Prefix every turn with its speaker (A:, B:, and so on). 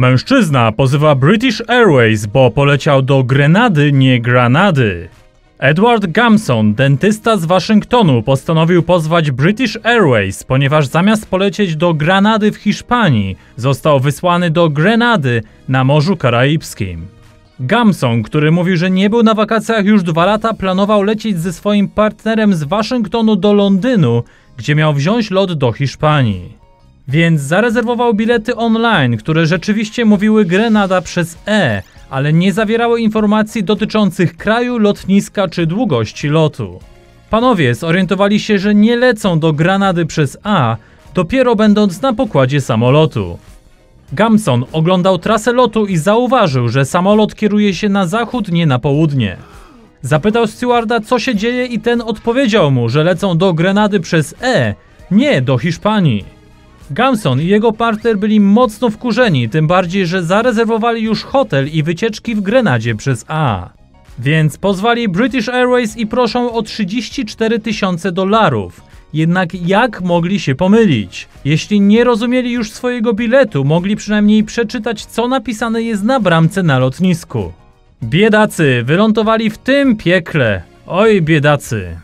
A: Mężczyzna pozywa British Airways, bo poleciał do Grenady, nie Granady. Edward Gamson, dentysta z Waszyngtonu, postanowił pozwać British Airways, ponieważ zamiast polecieć do Granady w Hiszpanii, został wysłany do Grenady na Morzu Karaibskim. Gamson, który mówił, że nie był na wakacjach już dwa lata, planował lecieć ze swoim partnerem z Waszyngtonu do Londynu, gdzie miał wziąć lot do Hiszpanii. Więc zarezerwował bilety online, które rzeczywiście mówiły Grenada przez E, ale nie zawierały informacji dotyczących kraju, lotniska czy długości lotu. Panowie zorientowali się, że nie lecą do Granady przez A, dopiero będąc na pokładzie samolotu. Gamson oglądał trasę lotu i zauważył, że samolot kieruje się na zachód, nie na południe. Zapytał stewarda, co się dzieje, i ten odpowiedział mu, że lecą do Grenady przez E, nie do Hiszpanii. Gamson i jego partner byli mocno wkurzeni, tym bardziej, że zarezerwowali już hotel i wycieczki w Grenadzie przez A. Więc pozwali British Airways i proszą o 34 tysiące dolarów. Jednak jak mogli się pomylić? Jeśli nie rozumieli już swojego biletu, mogli przynajmniej przeczytać, co napisane jest na bramce na lotnisku. Biedacy wylądowali w tym piekle. Oj, biedacy.